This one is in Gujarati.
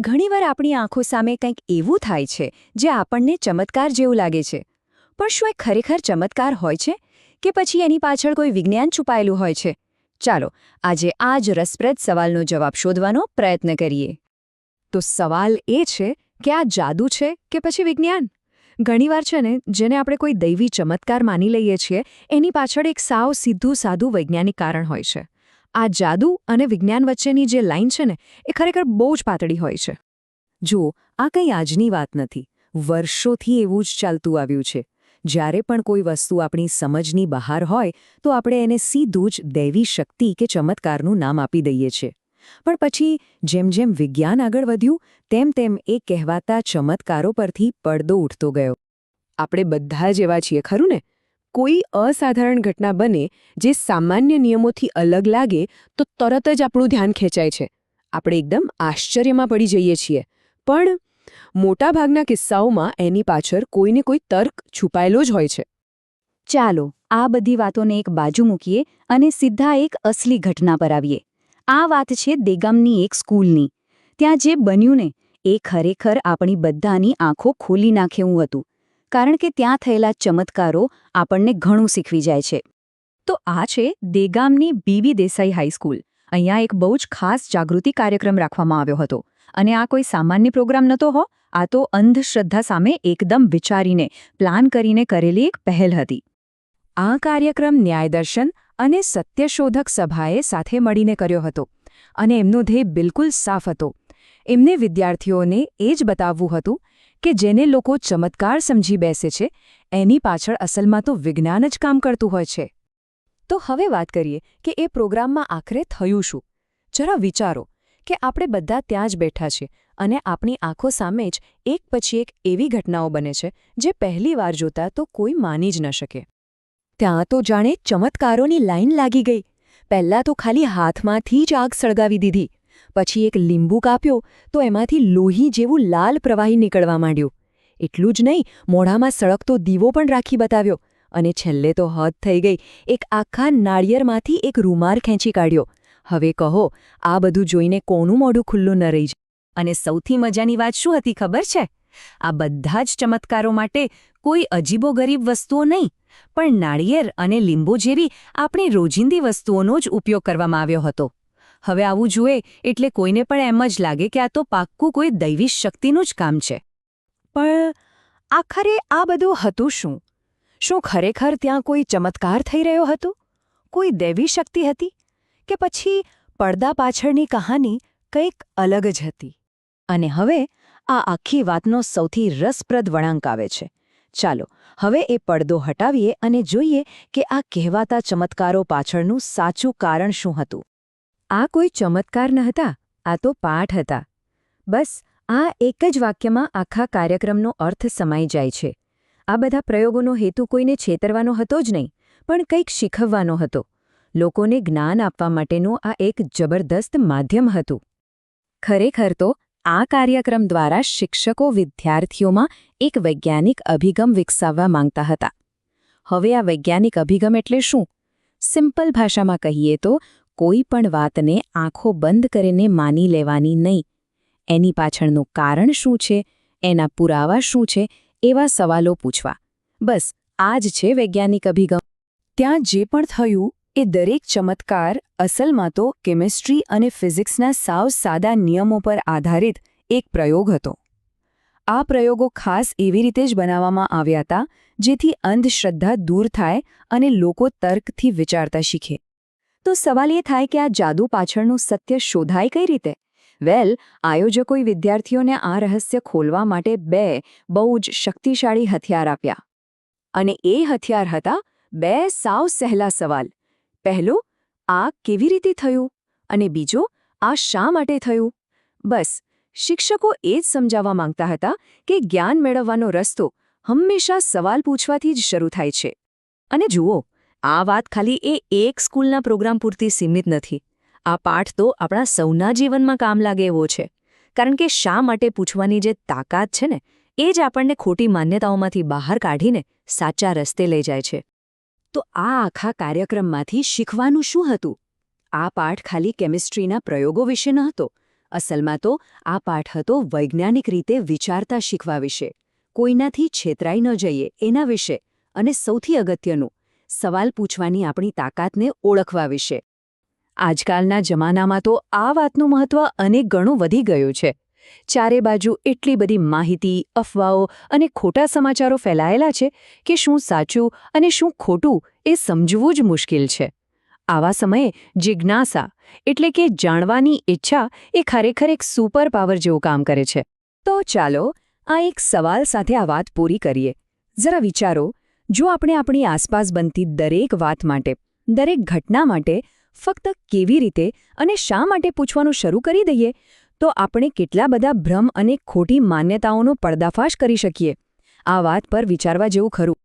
ઘણીવાર આપણી આંખો સામે કંઈક એવું થાય છે, જે આપણને ચમત્કાર જેવું લાગે છે. પણ શું એ ખરેખર ચમત્કાર હોય છે? કે પછી એની પાછળ કોઈ વિજ્ઞાન છુપાયેલું હોય છે? ચાલો, આજે આ જ રસપ્રદ સવાલનો જવાબ શોધવાનો પ્રયત્ન કરીએ. તો સવાલ એ છે કે આ જાદુ છે કે પછી વિજ્ઞાન? ઘણીવાર છે ને, જેને આપણે કોઈ દૈવી ચમત્કાર માની લઈએ છીએ, એની પાછળ એક સાવ સીધું સાદું વૈજ્ઞાનિક કારણ હોય છે. આ જાદુ અને વિજ્ઞાન વચ્ચેની જે લાઈન છે ને, એ ખરેખર બહુ જ પાતળી હોય છે. જુઓ, આ કંઈ આજની વાત નથી. વર્ષોથી એવું જ ચાલતું આવ્યું છે. જ્યારે પણ કોઈ વસ્તુ આપણી સમજની બહાર હોય, તો આપણે એને સીધું જ દૈવી શક્તિ કે ચમત્કારનું નામ આપી દઈએ છીએ. પણ પછી, જેમ જેમ વિજ્ઞાન આગળ વધ્યું, તેમ તેમ એ કહેવાતા ચમત્કારો પરથી પડદો ઉઠતો ગયો. આપણે બધા જ એવા છીએ, ખરું ને? કોઈ અસાધારણ ઘટના બને જે સામાન્ય નિયમોથી અલગ લાગે, તો તરત જ આપણું ધ્યાન ખેંચાય છે. આપણે એકદમ આશ્ચર્યમાં પડી જઈએ છીએ. પણ મોટાભાગના કિસ્સાઓમાં એની પાછળ કોઈને કોઈ તર્ક છુપાયેલો જ હોય છે. ચાલો, આ બધી વાતોને એક બાજુ મૂકીએ અને સીધા એક અસલી ઘટના પર આવીએ. આ વાત છે દેગામની એક સ્કૂલની. ત્યાં જે બન્યું ને, એ ખરેખર આપણી બધાની આંખો ખોલી નાખેવું હતું. કારણ કે ત્યાં થયેલા ચમત્કારો આપણને ઘણું શીખવી જાય છે. તો આ છે દેગામની બીબી દેસાઈ હાઈસ્કૂલ અહીંયા એક બહુ જ ખાસ જાગૃતિ કાર્યક્રમ રાખવામાં આવ્યો હતો. અને આ કોઈ સામાન્ય પ્રોગ્રામ નહોતો હો, આ તો અંધશ્રદ્ધા સામે એકદમ વિચારીને, પ્લાન કરીને કરેલી એક પહેલ હતી. આ કાર્યક્રમ ન્યાયદર્શન અને સત્યશોધક સભાએ સાથે મળીને કર્યો હતો. અને એમનો ધ્યેય બિલકુલ સાફ હતો. એમને વિદ્યાર્થીઓને એ જ બતાવવું હતું કે જેને લોકો ચમત્કાર સમજી બેસે છે, એની પાછળ અસલમાં તો વિજ્ઞાન જ કામ કરતું હોય છે. તો હવે વાત કરીએ કે એ પ્રોગ્રામમાં આખરે થયું શું? જરા વિચારો કે આપણે બધા ત્યાં જ બેઠા છીએ અને આપણી આંખો સામે જ એક પછી એક એવી ઘટનાઓ બને છે, જે પહેલી વાર જોતા તો કોઈ માની જ ન શકે. ત્યાં તો જાણે ચમત્કારોની લાઈન લાગી ગઈ. પહેલાં તો ખાલી હાથમાંથી જ આગ સળગાવી દીધી. પછી એક લીંબુ કાપ્યો તો એમાંથી લોહી જેવું લાલ પ્રવાહી નીકળવા માંડ્યું. એટલું જ નહીં, મોઢામાં સળગતો દીવો પણ રાખી બતાવ્યો અને છેલ્લે તો હદ થઈ ગઈ. એક આખા નાળિયેરમાંથી એક રૂમાર ખેંચી કાઢ્યો. હવે કહો, આ બધું જોઈને કોનું મોઢું ખુલ્લું ન રહી અને સૌથી મજાની વાત શું હતી ખબર છે? આ બધા જ ચમત્કારો માટે કોઈ અજીબો ગરીબ વસ્તુઓ નહીં, પણ નાળિયેર અને લીંબુ જેવી આપણી રોજિંદી વસ્તુઓનો જ ઉપયોગ કરવામાં આવ્યો હતો. હવે આવું જુએ એટલે કોઈને પણ એમ જ લાગે કે આ તો પાક્કું કોઈ દૈવી શક્તિનું જ કામ છે. પણ આખરે આ બધું હતું શું? શું ખરેખર ત્યાં કોઈ ચમત્કાર થઈ રહ્યો હતો? કોઈ દૈવી શક્તિ હતી? કે પછી પડદા પાછળની કહાની કંઈક અલગ જ હતી? અને હવે આ આખી વાતનો સૌથી રસપ્રદ વળાંક આવે છે. ચાલો, હવે એ પડદો હટાવીએ અને જોઈએ કે આ કહેવાતા ચમત્કારો પાછળનું સાચું કારણ શું હતું. આ કોઈ ચમત્કાર નહતા, આ તો પાઠ હતા. બસ, આ એક જ વાક્યમાં આખા કાર્યક્રમનો અર્થ સમાઈ જાય છે. આ બધા પ્રયોગોનો હેતુ કોઈને છેતરવાનો હતો જ નહીં, પણ કંઈક શીખવવાનો હતો. લોકોને જ્ઞાન આપવા માટેનું આ એક જબરદસ્ત માધ્યમ હતું. ખરેખર તો, આ કાર્યક્રમ દ્વારા શિક્ષકો વિદ્યાર્થીઓમાં એક વૈજ્ઞાનિક અભિગમ વિકસાવવા માંગતા હતા. હવે આ વૈજ્ઞાનિક અભિગમ એટલે શું? સિમ્પલ ભાષામાં કહીએ તો કોઈ પણ વાતને આંખો બંધ કરીને માની લેવાની નહીં. એની પાછળનું કારણ શું છે? એના પુરાવા શું છે? એવા સવાલો પૂછવા. બસ, આ જ છે વૈજ્ઞાનિક અભિગમ. ત્યાં જે પણ થયું, એ દરેક ચમત્કાર, અસલમાં તો કેમિસ્ટ્રી અને ફિઝિક્સના સાવ સાદા નિયમો પર આધારિત એક પ્રયોગ હતો. આ પ્રયોગો ખાસ એવી રીતે જ બનાવવામાં આવ્યા હતા, જેથી અંધશ્રદ્ધા દૂર થાય અને લોકો તર્કથી વિચારતા શીખે. તો સવાલ એ થાય કે આ જાદુ પાછળનું સત્ય શોધાય કઈ રીતે? વેલ, આયોજકોએ વિદ્યાર્થીઓને આ રહસ્ય ખોલવા માટે બે બહુ જ શક્તિશાળી હથિયાર આપ્યા. અને એ હથિયાર હતા બે સાવ સહેલા સવાલ. પહેલો, આ કેવી રીતે થયું? અને બીજો, આ શા માટે થયું? બસ, શિક્ષકો એ જ સમજાવવા માંગતા હતા કે જ્ઞાન મેળવવાનો રસ્તો હંમેશા સવાલ પૂછવાથી જ શરૂ થાય છે. અને જુઓ આ વાત ખાલી એ એક સ્કૂલના પ્રોગ્રામ પૂરતી સીમિત નથી. આ પાઠ તો આપણા સૌના જીવનમાં કામ લાગે એવો છે. કારણ કે શા માટે પૂછવાની જે તાકાત છે ને, એ જ આપણને ખોટી માન્યતાઓમાંથી બહાર કાઢીને સાચા રસ્તે લઈ જાય છે. તો આ આખા કાર્યક્રમમાંથી શીખવાનું શું હતું? આ પાઠ ખાલી કેમિસ્ટ્રીના પ્રયોગો વિશે ન હતો અસલમાં તો આ પાઠ હતો વૈજ્ઞાનિક રીતે વિચારતા શીખવા વિશે. કોઈનાથી છેતરાઈ ન જઈએ એના વિશે અને સૌથી અગત્યનું સવાલ પૂછવાની આપણી તાકાતને ઓળખવા વિશે. આજકાલના જમાનામાં તો આ વાતનું મહત્વ અનેક ગણું વધી ગયું છે. ચારે બાજુ એટલી બધી માહિતી, અફવાઓ અને ખોટા સમાચારો ફેલાયેલા છે કે શું સાચું અને શું ખોટું એ સમજવું જ મુશ્કેલ છે. આવા સમયે જિજ્ઞાસા એટલે કે જાણવાની ઈચ્છા એ ખરેખર એક સુપર પાવર જેવું કામ કરે છે. તો ચાલો આ એક સવાલ સાથે આ વાત પૂરી કરીએ. જરા વિચારો જો આપણે આપણી આસપાસ બનતી દરેક વાત માટે, દરેક ઘટના માટે ફક્ત કેવી રીતે અને શા માટે પૂછવાનું શરૂ કરી દઈએ, તો આપણે કેટલા બધા ભ્રમ અને ખોટી માન્યતાઓનો પર્દાફાશ કરી શકીએ. આ વાત પર વિચારવા જેવું ખરું.